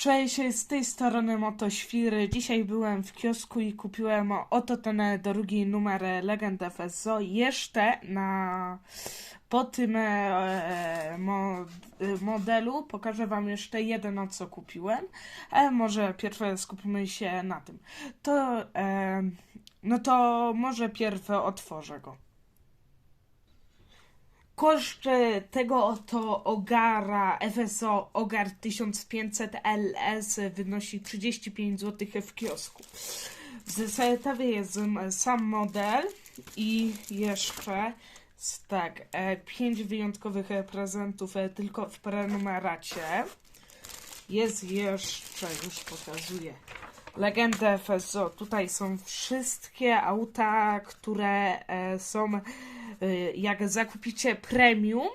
Cześć, z tej strony Motoświry. Dzisiaj byłem w kiosku i kupiłem oto ten drugi numer Legend FSO. Jeszcze na po tym e, e, modelu pokażę wam jeszcze jedno, co kupiłem. Ale może pierw skupimy się na tym. To e, no to może pierw otworzę go. Koszt tego oto ogara FSO Ogar 1500 LS wynosi 35 zł w kiosku. W zestawie jest sam model i jeszcze tak, 5 wyjątkowych e, prezentów e, tylko w prenumeracie. Jest jeszcze, już pokazuję, Legendę FSO. Tutaj są wszystkie auta, które e, są, jak zakupicie premium,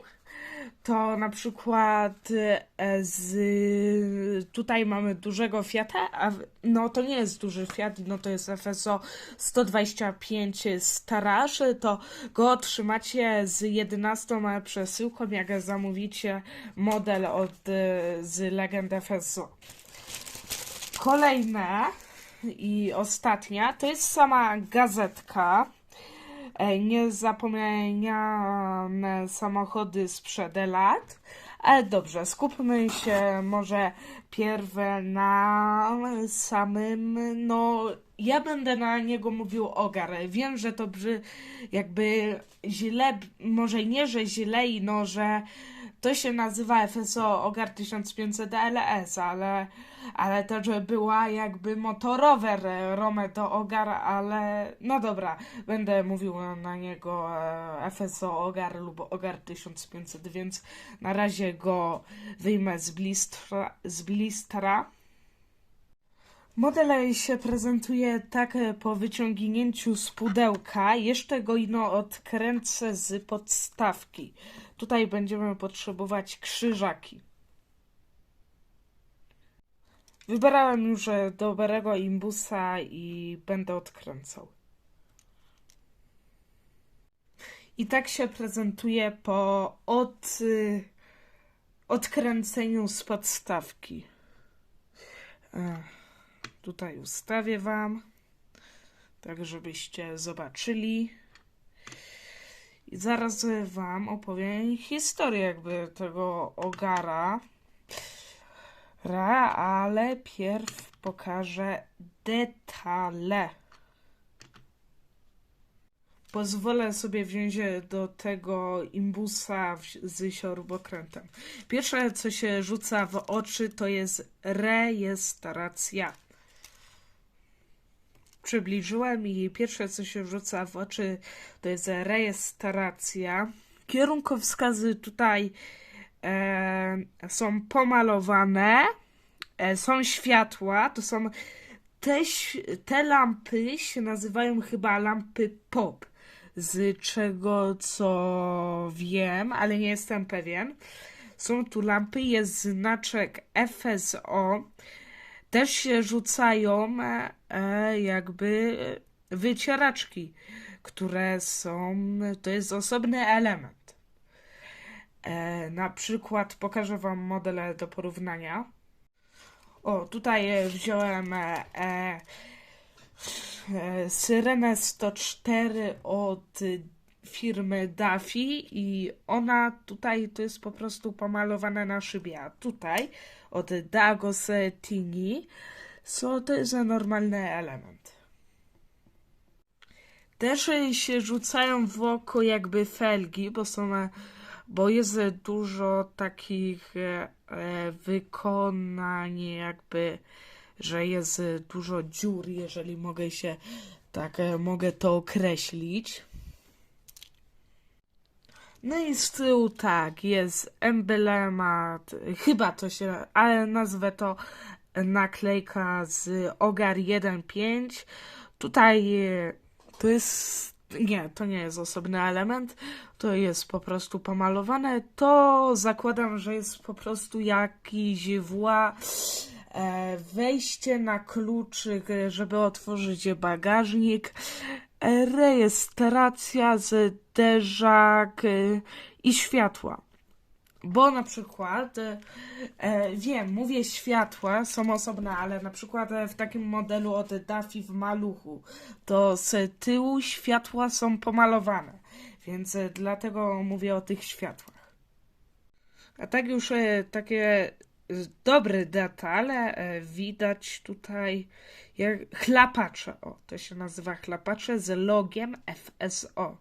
to na przykład e, z, tutaj mamy dużego Fiata, a no to nie jest duży Fiat, no to jest FSO 125 Staraż, to go otrzymacie z 11 przesyłką, jak zamówicie model od, e, z Legend FSO. Kolejne i ostatnia to jest sama gazetka. Niezapomniane samochody sprzed lat. Ale dobrze, skupmy się może pierw na samym, no ja będę na niego mówił ogar. Wiem, że to brzy, jakby źle, może nie, że źle, no, że to się nazywa FSO Ogar 1500 LS, ale, ale też była jakby motorower Rome do Ogar, ale no dobra, będę mówił na niego e, FSO Ogar lub Ogar 1500, więc na razie go wyjmę z blistra. Z blistra. Model się prezentuje tak e, po wyciągnięciu z pudełka. Jeszcze go ino odkręcę z podstawki. Tutaj będziemy potrzebować krzyżaki. Wybrałem już e, dobrego imbusa i będę odkręcał. I tak się prezentuje po od, y, odkręceniu z podstawki. Ech. Tutaj ustawię Wam, tak żebyście zobaczyli. Zaraz Wam opowiem historię jakby tego ogara. Ra, ale pierw pokażę detale. Pozwolę sobie wziąć do tego imbusa z siorubokrętem. Pierwsze, co się rzuca w oczy, to jest rejestracja przybliżyłem i pierwsze co się rzuca w oczy to jest rejestracja. Kierunkowskazy tutaj e, są pomalowane, e, są światła, to są te, te lampy się nazywają chyba lampy pop, z czego co wiem, ale nie jestem pewien. Są tu lampy, jest znaczek FSO, też się rzucają e, e, jakby wycieraczki, które są, to jest osobny element. E, na przykład pokażę Wam modele do porównania. O, tutaj wziąłem Syrenę 104 od firmy Daffy i ona tutaj to jest po prostu pomalowane na szybie, a tutaj od Dagos Tini so to jest normalny element. Też się rzucają w oko jakby felgi, bo są, bo jest dużo takich e, e, wykonań jakby, że jest dużo dziur, jeżeli mogę się tak e, mogę to określić. No i z tyłu tak, jest emblemat, chyba to się, ale nazwę to naklejka z Ogar 1.5. Tutaj e, to jest, nie, to nie jest osobny element, to jest po prostu pomalowane. To zakładam, że jest po prostu jakiś wła, e, wejście na kluczyk, e, żeby otworzyć bagażnik, rejestracja, zderzak e, i światła. Bo na przykład, e, e, wiem, mówię światła są osobne, ale na przykład e, w takim modelu od Daffy w maluchu, to z tyłu światła są pomalowane, więc e, dlatego mówię o tych światłach. A tak już takie dobre detale e, widać tutaj jak chlapacze, o, to się nazywa chlapacze z logiem FSO.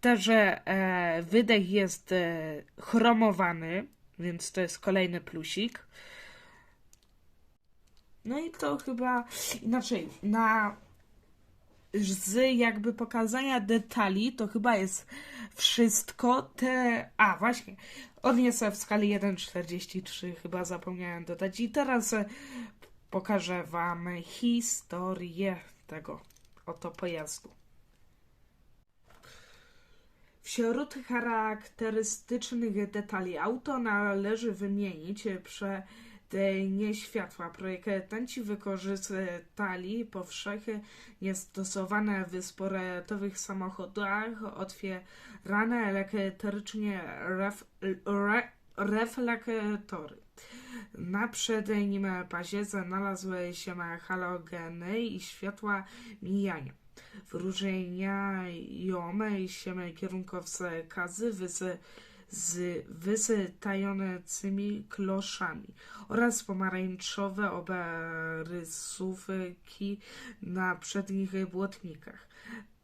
Też e, wydech jest e, chromowany, więc to jest kolejny plusik. No i to chyba inaczej, na z jakby pokazania detali, to chyba jest wszystko te. A, właśnie. On jest w skali 1,43, chyba zapomniałem dodać. I teraz e, pokażę Wam historię tego oto pojazdu. Wśród charakterystycznych detali auto należy wymienić przednie światła. Projektanci wykorzystali powszechnie stosowane w sportowych samochodach otwierane elektrycznie ref, re, reflektory. Na przednim pazie znalazły się halogeny i światła mijania. Wyróżniają się kierunkowskazy z, z wystającymi kloszami oraz pomarańczowe obrysówki na przednich błotnikach.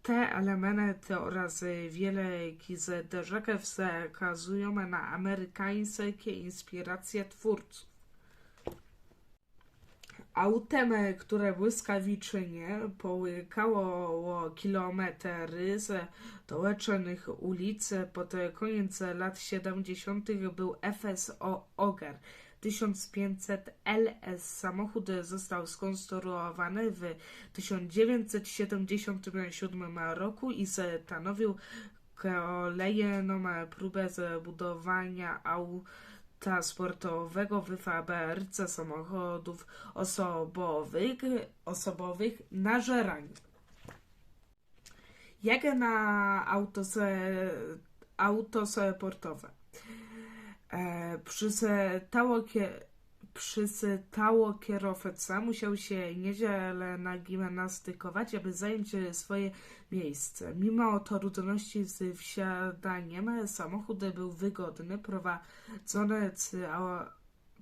Te elementy oraz wiele zderzek wskazują na amerykańskie inspiracje twórców. Autem, które błyskawicznie połykało kilometry z dołeczonych ulic pod koniec lat 70. był FSO Oger 1500 LS. Samochód został skonstruowany w 1977 roku i stanowił kolejną próbę zbudowania auta sportowego w fabryce samochodów osobowych, osobowych na żeraniu. Jak na autose, autosportowe. E, przystało, kie, przystało kierowca musiał się niedzielę nagimnastykować, aby zająć swoje miejsce. Mimo trudności z wsiadaniem, samochód był wygodny, prowadzony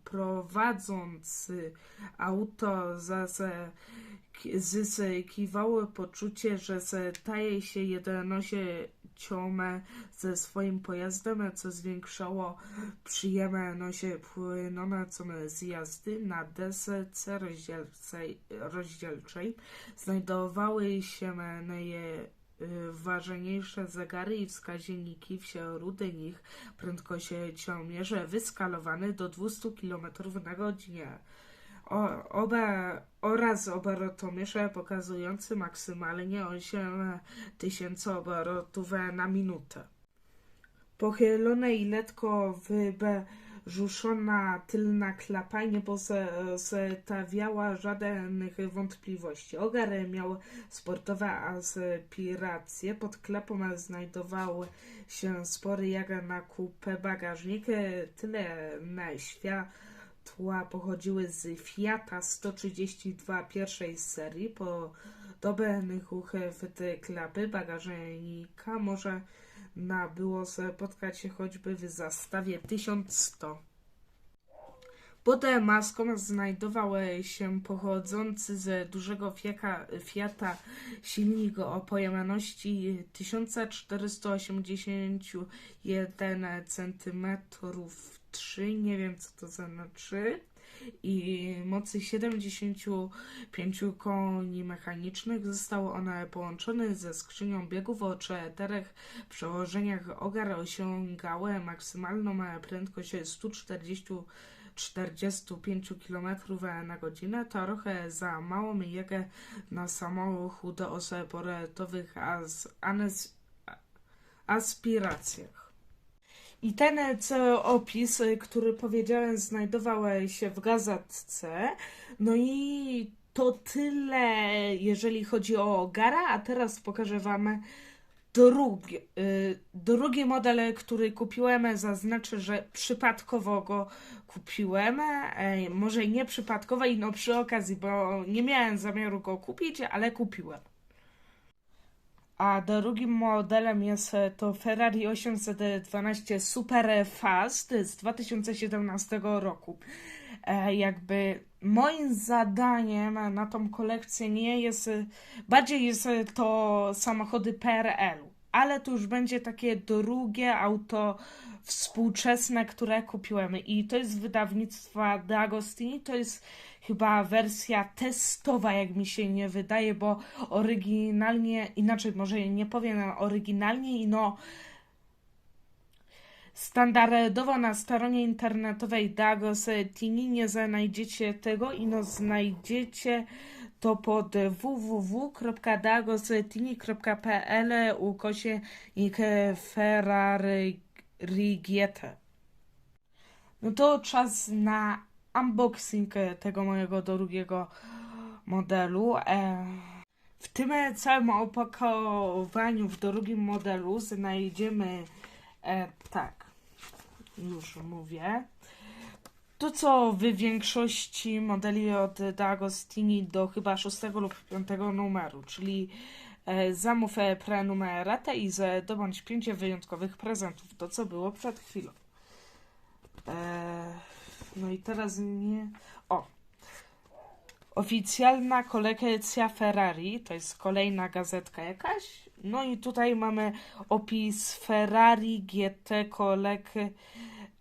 prowadzący auto zyskiwało poczucie, że staje się jednością ze swoim pojazdem, co zwiększało przyjemność płynącą z jazdy. Na desce rozdzielczej, rozdzielczej znajdowały się najważniejsze zegary i wskaźniki wśród nich prędkościomierze wyskalowany do 200 km na godzinę o, oba, oraz obrotomierze pokazujący maksymalnie 8000 obrotów na minutę. Pochylone i lekko wybrzuszona tylna klapa nie pozostawiała żadnych wątpliwości. Ogar miał sportowe aspiracje. Pod klapą znajdowały się spory jak na kupę bagażnik, tyle na świat tła pochodziły z Fiata 132 pierwszej serii. Podobnych w klapy bagażnika może na było spotkać się choćby w zastawie 1100. Pod maską znajdowały się pochodzący z dużego fiaka, Fiata silnik o pojemności 1481 cm 3, nie wiem co to znaczy, i mocy 75 koni mechanicznych. Zostały one połączone ze skrzynią biegów o czterech przełożeniach. Ogar osiągały maksymalną prędkość 140 45 km na godzinę, to trochę za mało jak na samochód o sportowych as, anes, aspiracjach. I ten opis, który powiedziałem, znajdował się w gazetce. No i to tyle, jeżeli chodzi o Gara, a teraz pokażę Wam drugi, y, drugi model, który kupiłem, zaznaczę, że przypadkowo go kupiłem. E, może nie przypadkowo i no przy okazji, bo nie miałem zamiaru go kupić, ale kupiłem. A drugim modelem jest e, to Ferrari 812 Super Fast z 2017 roku. E, jakby moim zadaniem na tą kolekcję nie jest, e, bardziej jest e, to samochody PRL-u, ale to już będzie takie drugie auto współczesne, które kupiłem. I to jest wydawnictwa D'Agostini, to jest chyba wersja testowa, jak mi się nie wydaje, bo oryginalnie, inaczej może nie powiem oryginalnie i no Standardowo na stronie internetowej Dagostini nie znajdziecie tego i no znajdziecie to pod www.dagostini.pl ukośnik Ferrarigiete. No to czas na unboxing tego mojego drugiego modelu. E, w tym całym opakowaniu w drugim modelu znajdziemy e, tak, już mówię. To, co w większości modeli od D'Agostini do chyba 6 lub 5 numeru, czyli e, zamów prenumeratę i zdobądź 5 wyjątkowych prezentów. To, co było przed chwilą. E, no i teraz nie... O! Oficjalna kolekcja Ferrari, to jest kolejna gazetka jakaś. No i tutaj mamy opis Ferrari GT Kolek.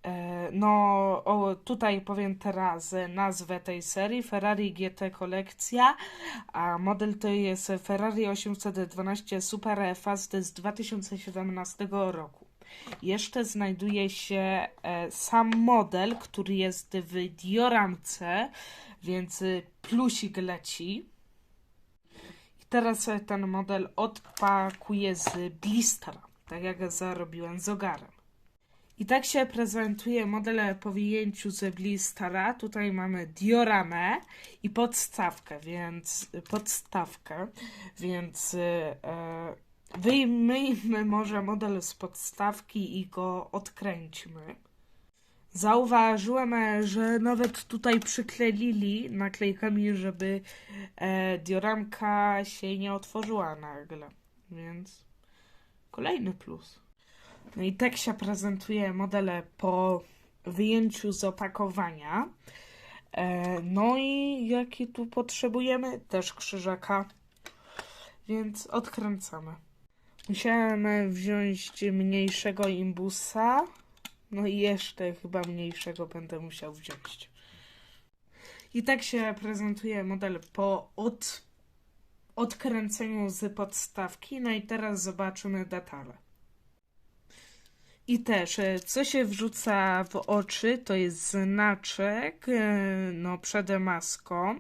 E, no, o, tutaj powiem teraz nazwę tej serii: Ferrari GT Kolekcja, a model to jest Ferrari 812 Super Fast z 2017 roku. Jeszcze znajduje się e, sam model, który jest w dioramce, więc plusik leci. Teraz ten model odpakuję z blistera, tak jak zarobiłem z ogarem. I tak się prezentuje model po wyjęciu z blistera. Tutaj mamy dioramę i podstawkę, więc podstawkę, więc e, wyjmijmy może model z podstawki i go odkręćmy. Zauważyłem, że nawet tutaj przykleili naklejkami, żeby e, dioramka się nie otworzyła nagle. Więc kolejny plus. No i tak się prezentuje modele po wyjęciu z opakowania. E, no i jaki tu potrzebujemy? Też krzyżaka. Więc odkręcamy. Musiałem wziąć mniejszego imbusa. No i jeszcze chyba mniejszego będę musiał wziąć. I tak się prezentuje model po od, odkręceniu z podstawki. No i teraz zobaczymy detale. I też, e, co się wrzuca w oczy, to jest znaczek e, no, przed maską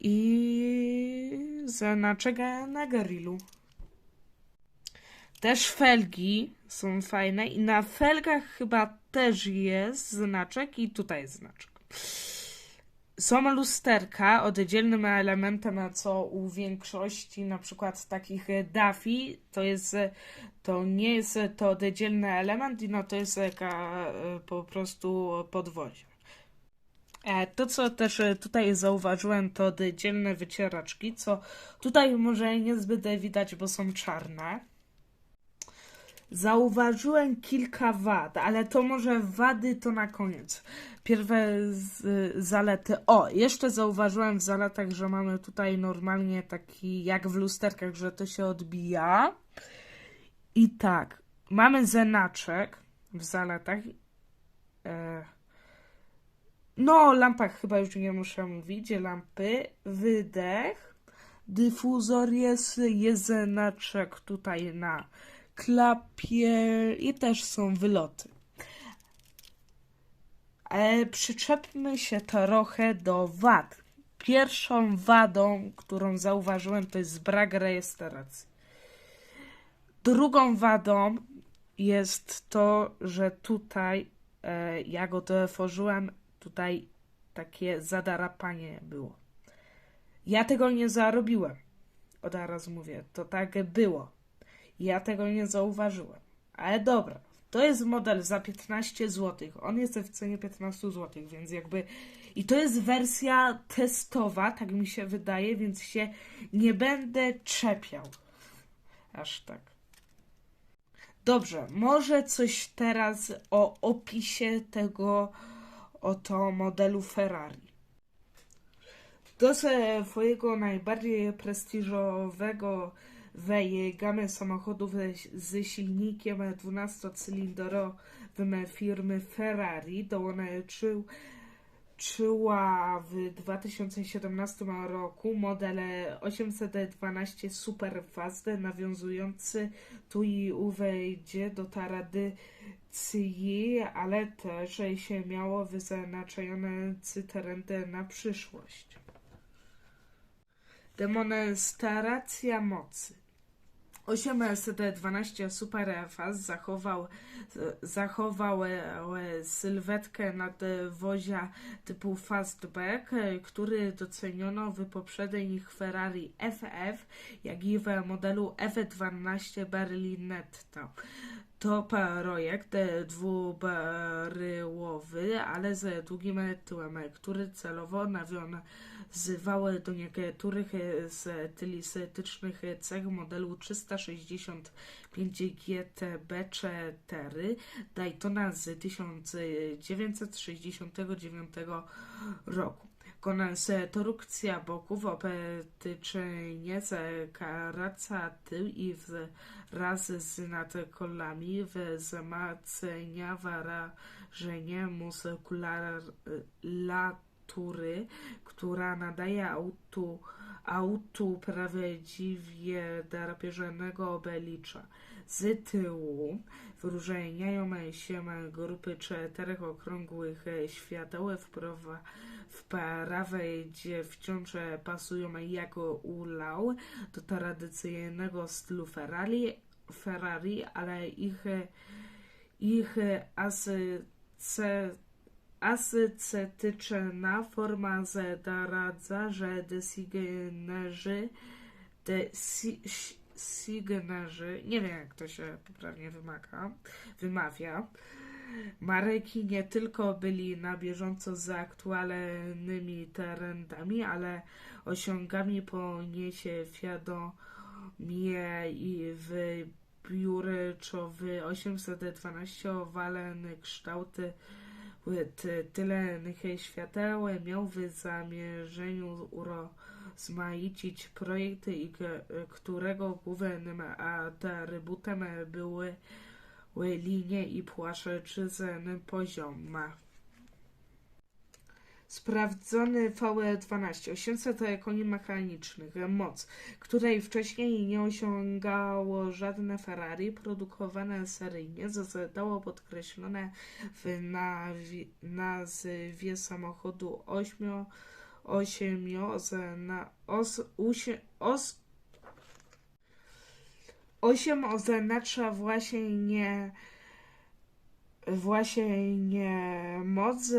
i znaczek na grillu. Też felgi są fajne i na felgach chyba też jest znaczek i tutaj jest znaczek. Są lusterka oddzielnym elementem, a co u większości na przykład takich DAFI to jest, to nie jest to oddzielny element, no to jest jaka e, po prostu podwozie. To, co też tutaj zauważyłem, to oddzielne wycieraczki, co tutaj może niezbyt widać, bo są czarne. Zauważyłem kilka wad, ale to może wady to na koniec. Pierwsze z, zalety. O, jeszcze zauważyłem w zaletach, że mamy tutaj normalnie taki jak w lusterkach, że to się odbija. I tak, mamy zenaczek w zaletach. E, no, o lampach chyba już nie muszę mówić. Lampy, wydech, dyfuzor jest, jest zenaczek tutaj na klapie i też są wyloty. Ale przyczepmy się trochę do wad. Pierwszą wadą, którą zauważyłem, to jest brak rejestracji. Drugą wadą jest to, że tutaj, e, jak go otworzyłem, tutaj takie zadarapanie było. Ja tego nie zarobiłem. Od razu mówię, to tak było. Ja tego nie zauważyłem. Ale dobra, to jest model za 15 zł. On jest w cenie 15 zł, więc jakby. I to jest wersja testowa, tak mi się wydaje, więc się nie będę czepiał. Aż tak. Dobrze, może coś teraz o opisie tego oto modelu Ferrari. Do swojego najbardziej prestiżowego wej gamy samochodów z silnikiem 12-cylindrowym firmy Ferrari dołączył czyła w 2017 roku model 812 Superfast nawiązujący tu i ówejdzie do tradycji, ale też się miało wyznaczone trendy na przyszłość. Demonstracja mocy 812 Super Fast zachował, zachował sylwetkę nadwozia typu Fastback, który doceniono w poprzednich Ferrari FF, jak i w modelu F12 Berlinetta. To projekt dwubaryłowy, ale z długim tyłem, który celowo nawiązywał do niektórych stylistycznych cech modelu 365 GTB4 Daytona z 1969 roku. Konstrukcja boków optycznie karaca tył i wraz z nadkolami wzmacnia wrażenie muskulatury, która nadaje autu, autu prawdziwie drapieżnego obelicza. Z tyłu. Wyróżniają się grupy czterech okrągłych świateł. Wprowadzonych w prawej, gdzie wciąż pasują jako ulał. Do tradycyjnego stylu Ferrari, Ferrari ale ich, ich ascetyczna forma zdradza, że designerzy designerzy, nie wiem jak to się poprawnie wymaga, wymawia, Mareki nie tylko byli na bieżąco z aktualnymi trendami, ale osiągami poniesie świadomie i wybiórczowy 812 owalny kształty tylenych świateł miał w zamierzeniu urozmaicić projekty, którego głównym atrybutem były linie i płaszczyzny pozioma. Sprawdzony VE12 800 koni mechanicznych, moc, której wcześniej nie osiągało żadne Ferrari produkowane seryjnie, zostało podkreślone w nazwie samochodu 8 8 na os, usie, os, 8 oznacza właśnie nie właśnie nie moc,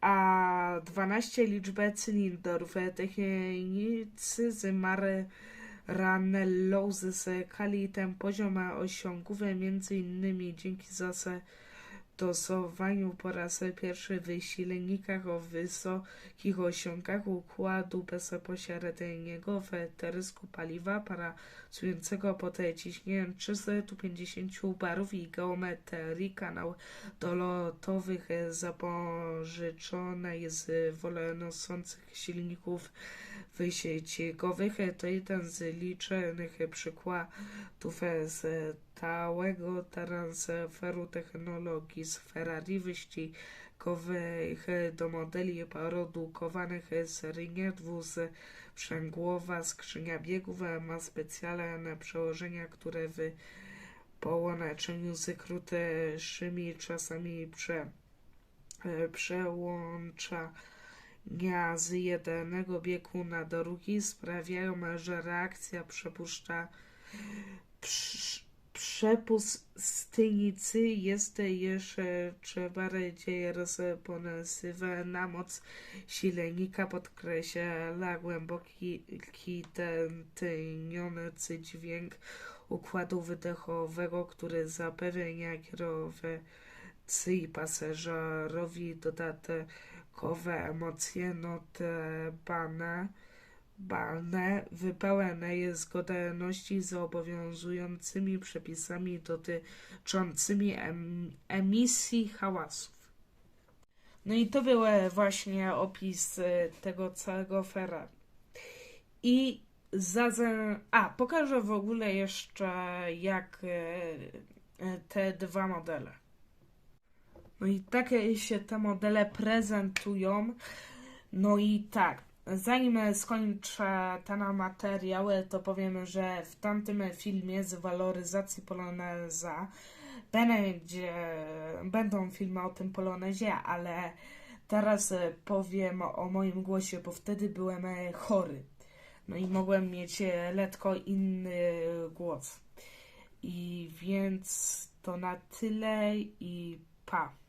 a 12 liczbę cylindrów. Technicy z Maranello zyskali ten poziom osiągów między innymi dzięki zase stosowaniu po raz pierwszy w silnikach o wysokich osiągach układu bezpośredniego w terysku paliwa pracującego pod ciśnieniem 350 barów i geometrii kanał dolotowych zapożyczonej z wolnosących silników wyścigowych. To jeden z licznych przykładów stałego transferu technologii z Ferrari wyścigowych do modeli produkowanych seryjnie. Dwusprzęgłowa skrzynia biegów ma specjalne przełożenia, które w połączeniu z krótszymi czasami prze, przełącza z jednego biegu na drugi sprawiają, że reakcja przepuszcza przepustnicy jest jeszcze bardziej responsywna moc silnika podkreśla głęboki tętniący dźwięk układu wydechowego, który zapewnia kierowcy i pasażerowi dodatkowe emocje. Notabene balne wypełnione zgodności z obowiązującymi przepisami dotyczącymi em, emisji hałasów. No i to był e, właśnie opis e, tego całego Ferrari. I za, za, a, pokażę w ogóle jeszcze jak e, te dwa modele. No i takie się te modele prezentują. No i tak, zanim skończę ten materiał, to powiem, że w tamtym filmie z waloryzacji Poloneza będzie, będą filmy o tym Polonezie, ale teraz powiem o moim głosie, bo wtedy byłem chory. No i mogłem mieć lekko inny głos. I więc to na tyle i pa.